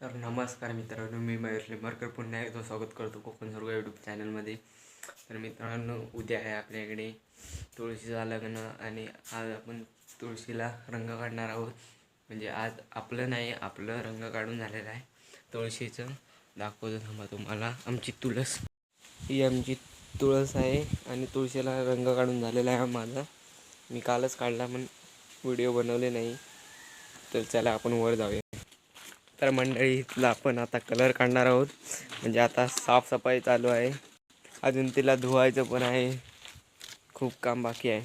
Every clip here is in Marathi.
तर नमस्कार मित्रांनो मी मयूर लिंबरकर. पुन्हा एकदा स्वागत करतो कोकण सर्व यूट्यूब चॅनलमध्ये तर मित्रांनो उद्या आहे आपल्याकडे तुळशीचा लग्न आणि आज आपण तुळशीला रंग काढणार आहोत. म्हणजे आज आपलं नाही आपलं रंग काढून झालेलं आहे. तुळशीचं दाखवतो थांबा तुम्हाला. आमची तुळस. ही आमची तुळस आहे आणि तुळशीला रंग काढून झालेला आहे माझा. मी कालच काढला पण व्हिडिओ बनवले नाही. तर चला आपण वर जाऊया. तर मंडळीतला आपण आता कलर काढणार आहोत. म्हणजे आता साफसफाई चालू आहे. अजून तिला धुवायचं पण आहे. खूप काम बाकी आहे.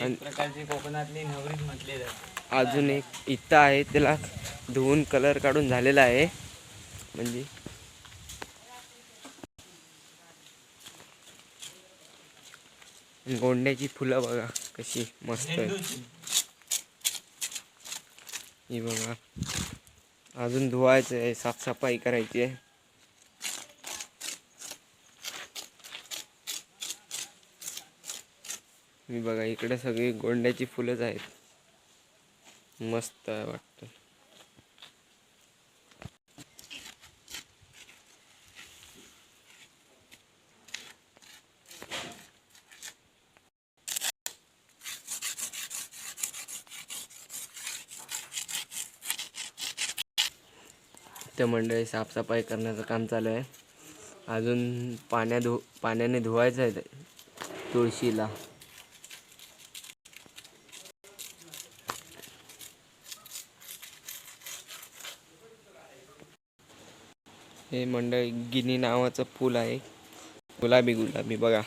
आणि- एक प्रकारची कोकणातली नवरीच म्हटले जाते. अजून एक इथं आहे त्याला धुवून कलर काढून झालेला आहे. म्हणजे गोंड्याची फुलं बघा कशी मस्त आहे. ही बघा. अजून धुवायचं आहे साफसफाई करायची आहे. मी बघा इकडे सगळी गोंड्याची फुलंच आहेत. मस्त वाटतं. त्या मंडळी साफसफाई करण्याचं काम चालू आहे. अजून पाण्या धु पाण्याने धुवायचं आहे तुळशीला. हे मंडळी गिनी नावाचं फूल आहे. गुलाबी गुलाबी बघा.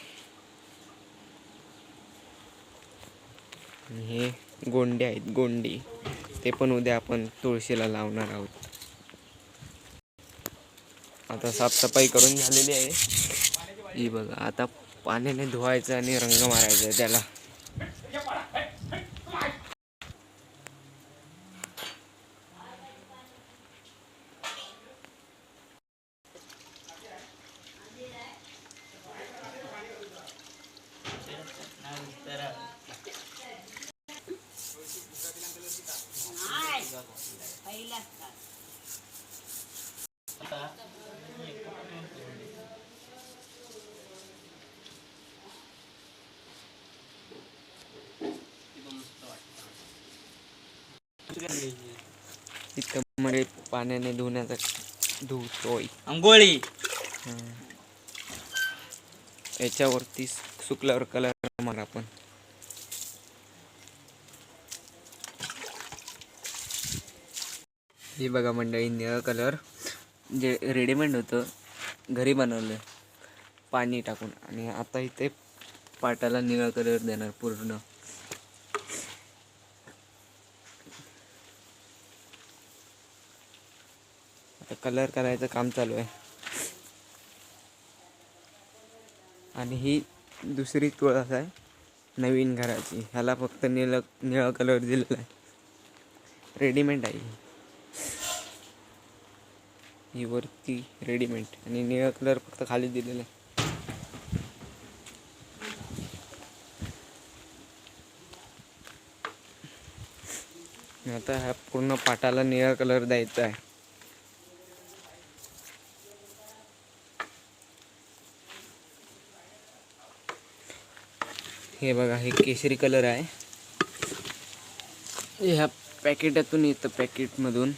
हे गोंडे आहेत गोंडी. ते पण उद्या आपण तुळशीला लावणार आहोत. आता साफसफाई करून झालेली आहे. ही बघा आता पाण्याने धुवायचं आणि रंग मारायचा आहे त्याला. इतकं मध्ये पाण्याने धुण्याचा धुतोय. आंघोळी. याच्यावरती सुकल्यावर कलर मारा आपण. हे बघा मंडळी निळं कलर जे रेडीमेड होतं घरी बनवलं. पाणी टाकून. आणि आता इथे पाटाला निळा कलर देणार पूर्ण. कलर करायचं काम चालू आहे. आणि ही दुसरी तुळस आहे. नवीन घराची. ह्याला फक्त निळ निळा कलर दिलेला आहे. रेडीमेड आहे ही. वरती रेडीमेड आणि निळा कलर फक्त खाली दिलेला आहे. आता ह्या पूर्ण पाटाला निळा कलर द्यायचा आहे. हे बघा हे केशरी कलर आहे. ह्या पॅकेटातून येतं पॅकेटमधून.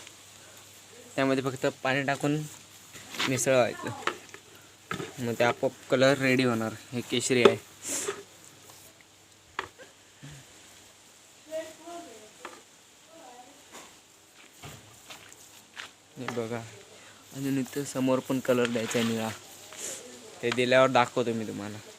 त्यामध्ये फक्त पाणी टाकून मिसळवायचं. मग ते आपोआप कलर रेडी होणार. हे केशरी आहे. हे बघा. अजून इथं समोर पण कलर द्यायचा आहे निळा. ते दिल्यावर दाखवतो मी तुम्हाला.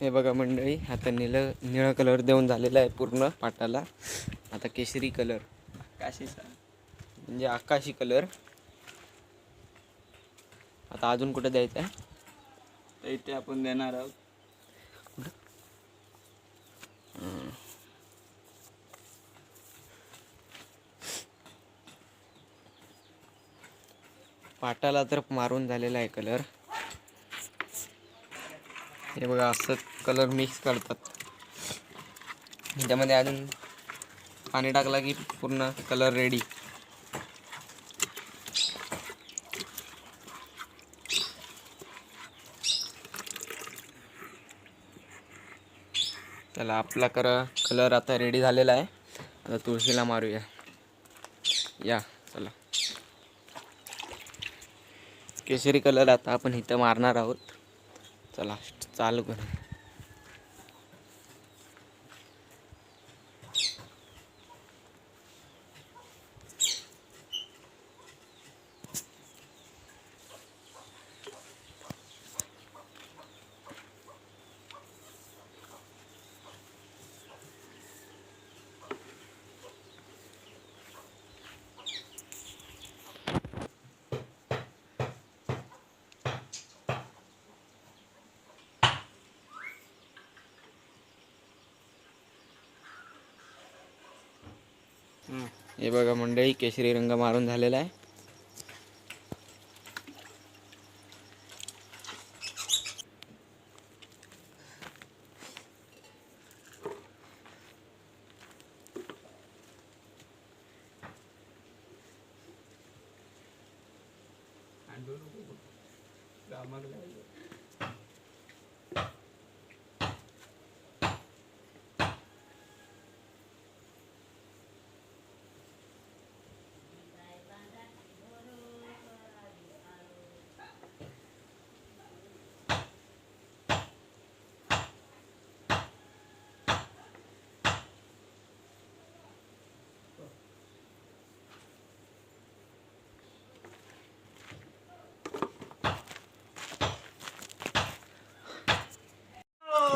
हे बघा मंडळी आता निळं निळा कलर देऊन झालेला आहे पूर्ण पाटाला. आता केशरी कलर. काशीचा म्हणजे आकाशी कलर. आता अजून कुठे द्यायचं आहे? तर इथे आपण देणार आहोत. पाटाला तर मारून झालेला आहे कलर. हे बघा असं कलर मिक्स करतात. त्यामध्ये अजून पाणी टाकला की पूर्ण कलर रेडी चला आपला कर कलर आता रेडी झालेला आहे. आता तुळशीला मारूया. या चला. केशरी कलर आता आपण इथं मारणार आहोत. चला. चालू करू. हे बघा मंडळी केशरी रंग मारून झालेला आहे.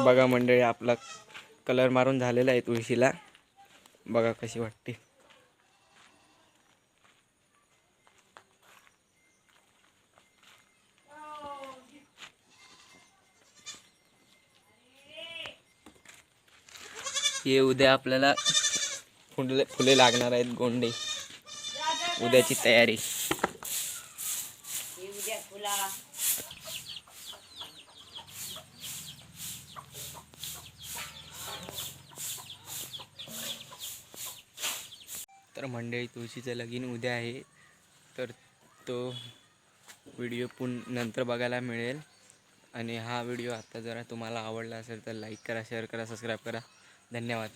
बघा मंडळी आपला कलर मारून झालेला आहे तुळशीला. बघा कशी वाटते. हे उद्या आपल्याला फुले फुले लागणार आहेत गोंडे. उद्याची तयारी. तर मंडळी तुळशीचं लगीन उद्या आहे. तर तो व्हिडिओ पुन नंतर बघायला मिळेल. आणि हा व्हिडिओ आत्ता जरा तुम्हाला आवडला असेल तर लाईक करा शेअर करा सबस्क्राईब करा. धन्यवाद.